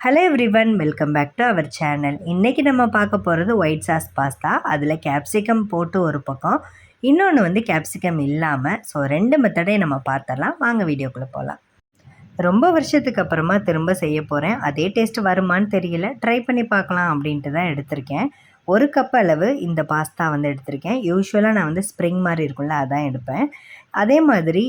Hello everyone welcome back to our channel இன்றைக்கி நம்ம பார்க்க போகிறது ஒயிட் சாஸ் பாஸ்தா அதில் கேப்சிகம் போட்டு ஒரு பக்கம். இன்னொன்று வந்து கேப்சிகம் இல்லாமல் ஸோ ரெண்டு மெத்தடையும் நம்ம பார்த்தலாம் வாங்க வீடியோக்குள்ளே போகலாம் ரொம்ப வருஷத்துக்கு அப்புறமா திரும்ப செய்ய போகிறேன் அதே டேஸ்ட் வருமான்னு தெரியல. ட்ரை பண்ணி பார்க்கலாம் அப்படின்ட்டு தான் எடுத்திருக்கேன். ஒரு கப் அளவு இந்த பாஸ்தா வந்து எடுத்திருக்கேன். யூஸ்வலாக நான் வந்து ஸ்ப்ரிங் மாதிரி இருக்கும்ல அதான் எடுப்பேன். அதே மாதிரி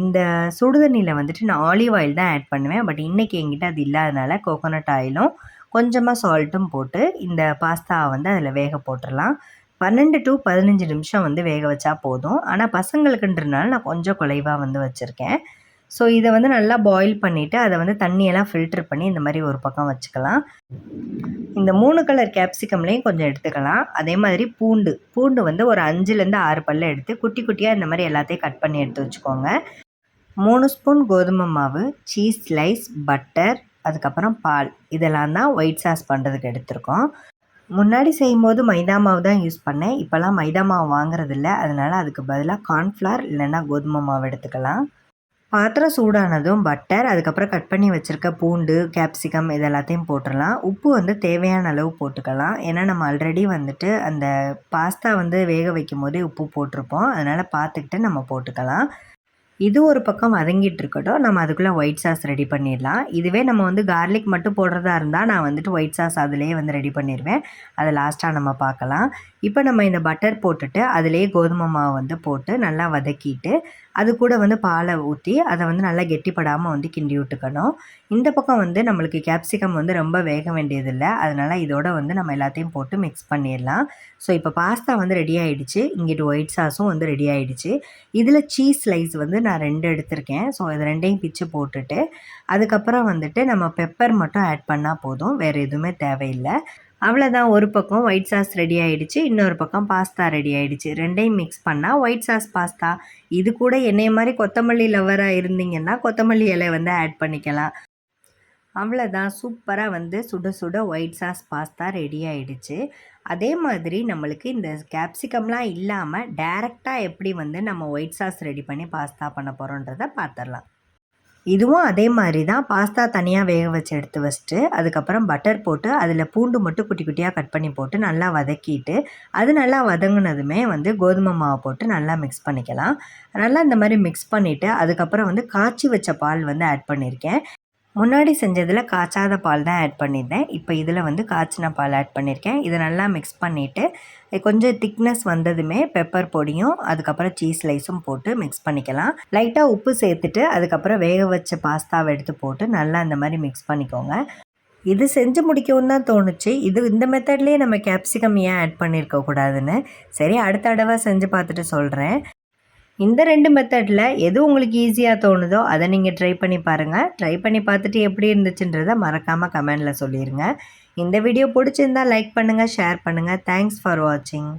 இந்த சுடுதண்ணியில் வந்துட்டு நான் ஆலிவ் ஆயில் தான் ஆட் பண்ணுவேன். பட் இன்றைக்கி என்கிட்ட அது இல்லாதனால கோகோனட் ஆயிலும் கொஞ்சமாக சால்ட்டும் போட்டு இந்த பாஸ்தாவை வந்து அதில் வேக போட்டுடலாம் பன்னெண்டு டு பதினஞ்சு நிமிஷம் வந்து வேக வச்சா போதும். ஆனால் பசங்களுக்குன்றனால நான் கொஞ்சம் குலைவாக வந்து வச்சுருக்கேன். ஸோ இதை வந்து நல்லா பாயில் பண்ணிவிட்டு அதை வந்து தண்ணியெல்லாம் ஃபில்டர் பண்ணி இந்த மாதிரி ஒரு பக்கம் வச்சுக்கலாம். இந்த மூணு கலர் கேப்சிகம்லேயும் கொஞ்சம் எடுத்துக்கலாம். அதே மாதிரி பூண்டு. பூண்டு வந்து ஒரு அஞ்சுலேருந்து ஆறு பல்ல எடுத்து குட்டி குட்டியாக இந்த மாதிரி எல்லாத்தையும் கட் பண்ணி எடுத்து வச்சுக்கோங்க. மூணு ஸ்பூன் கோதுமை மாவு சீஸ் ஸ்லைஸ் பட்டர் அதுக்கப்புறம் பால். இதெல்லாம் தான் ஒயிட் சாஸ் பண்ணுறதுக்கு எடுத்திருக்கோம். முன்னாடி செய்யும்போது மைதா மாவு தான் யூஸ் பண்ணேன். இப்போல்லாம் மைதா மாவு வாங்குறதில்ல. அதனால் அதுக்கு பதிலாக கார்ன்ஃப்ளவர் இல்லைன்னா கோதுமை மாவு எடுத்துக்கலாம். பாத்திரம் சூடானதும் பட்டர் அதுக்கப்புறம் கட் பண்ணி வச்சுருக்க பூண்டு கேப்சிகம் இது எல்லாத்தையும் போட்டுடலாம் உப்பு வந்து தேவையான அளவு போட்டுக்கலாம். ஏன்னா நம்ம ஆல்ரெடி வந்துட்டு அந்த பாஸ்தா வந்து வேக வைக்கும் போதே உப்பு போட்டிருப்போம். அதனால் பார்த்துக்கிட்டு நம்ம போட்டுக்கலாம். இது ஒரு பக்கம் வதங்கிட்டு இருக்கட்டும். நம்ம அதுக்குள்ளே ஒயிட் சாஸ் ரெடி பண்ணிடலாம். இதுவே நம்ம வந்து கார்லிக் மட்டும் போடுறதா இருந்தால் நான் வந்துட்டு ஒயிட் சாஸ் அதிலேயே வந்து ரெடி பண்ணிடுவேன் அதை லாஸ்ட்டாக நம்ம பார்க்கலாம். இப்போ நம்ம இந்த பட்டர் போட்டுட்டு அதிலேயே கோதுமை மாவு வந்து போட்டு நல்லா வதக்கிட்டு அது கூட வந்து பாலை ஊற்றி அதை வந்து நல்லா கெட்டிப்படாமல் வந்து கிண்டி விட்டுக்கணும். இந்த பக்கம் வந்து நம்மளுக்கு கேப்சிகம் வந்து ரொம்ப வேக வேண்டியதில்லை. அதனால் இதோட வந்து நம்ம எல்லாத்தையும் போட்டு மிக்ஸ் பண்ணிடலாம். ஸோ இப்போ பாஸ்தா வந்து ரெடி ஆகிடுச்சு இங்கிட்டு ஒயிட் சாஸும் வந்து ரெடி ஆகிடுச்சு இதில் சீஸ் ஸ்லைஸ் வந்து நான் ரெண்டு எடுத்திருக்கேன். ஸோ இது ரெண்டையும் பிச்சு போட்டுட்டு அதுக்கப்புறம் வந்துட்டு நம்ம பெப்பர் மட்டும் ஆட் பண்ணால் போதும். வேறு எதுவுமே தேவையில்லை. அவ்வளோதான் ஒரு பக்கம் ஒயிட் சாஸ் ரெடி ஆகிடுச்சு இன்னொரு பக்கம் பாஸ்தா ரெடி ஆகிடுச்சு ரெண்டையும் மிக்ஸ் பண்ணால் ஒயிட் சாஸ் பாஸ்தா இது கூட என்னைய மாதிரி கொத்தமல்லி லவராக இருந்தீங்கன்னா கொத்தமல்லி இலை வந்து ஆட் பண்ணிக்கலாம். அவ்வளோதான் சூப்பராக வந்து சுட சுட ஒயிட் சாஸ் பாஸ்தா ரெடி ஆகிடுச்சு அதே மாதிரி நம்மளுக்கு இந்த கேப்சிகம்லாம் இல்லாமல் டேரெக்டாக எப்படி வந்து நம்ம ஒயிட் சாஸ் ரெடி பண்ணி பாஸ்தா பண்ண போகிறோன்றதை பார்த்துடலாம். இதுவும் அதே மாதிரி தான் பாஸ்தா தனியாக வேக வச்சு எடுத்து வச்சுட்டு அதுக்கப்புறம் பட்டர் போட்டு அதில் பூண்டு மட்டும் குட்டி குட்டியாக கட் பண்ணி போட்டு நல்லா வதக்கிட்டு அது நல்லா வதங்கினதுமே வந்து கோதுமை மாவை போட்டு நல்லா மிக்ஸ் பண்ணிக்கலாம். நல்லா இந்த மாதிரி மிக்ஸ் பண்ணிவிட்டு அதுக்கப்புறம் வந்து காய்ச்சி வச்ச பால் வந்து ஆட் பண்ணியிருக்கேன் முன்னாடி செஞ்சதில் காய்ச்சாத பால் தான் ஆட் பண்ணியிருந்தேன். இப்போ இதில் வந்து காய்ச்சின பால் ஆட் பண்ணியிருக்கேன். இதை நல்லா மிக்ஸ் பண்ணிவிட்டு கொஞ்சம் திக்னஸ் வந்ததுமே பெப்பர் பொடியும் அதுக்கப்புறம் சீஸ் ஸ்லைஸும் போட்டு மிக்ஸ் பண்ணிக்கலாம். லைட்டாக உப்பு சேர்த்துட்டு அதுக்கப்புறம் வேக வச்ச பாஸ்தாவை எடுத்து போட்டு நல்லா இந்த மாதிரி மிக்ஸ் பண்ணிக்கோங்க. இது செஞ்சு முடிக்கவும் தான் தோணுச்சு. இது இந்த மெத்தட்லேயே நம்ம கேப்சிகம் ஏன் ஆட் பண்ணியிருக்க கூடாதுன்னு. சரி அடுத்த தடவை செஞ்சு பார்த்துட்டு சொல்கிறேன் இந்த ரெண்டு மெத்தடில் எது உங்களுக்கு ஈஸியாக தோணுதோ அதை நீங்கள் ட்ரை பண்ணி பாருங்கள் ட்ரை பண்ணி பார்த்துட்டு எப்படி இருந்துச்சுன்றதை மறக்காமல் கமெண்டில் சொல்லிடுங்க இந்த வீடியோ பிடிச்சிருந்தா லைக் பண்ணுங்கள் ஷேர் பண்ணுங்கள் தேங்க்ஸ் ஃபார் வாட்சிங்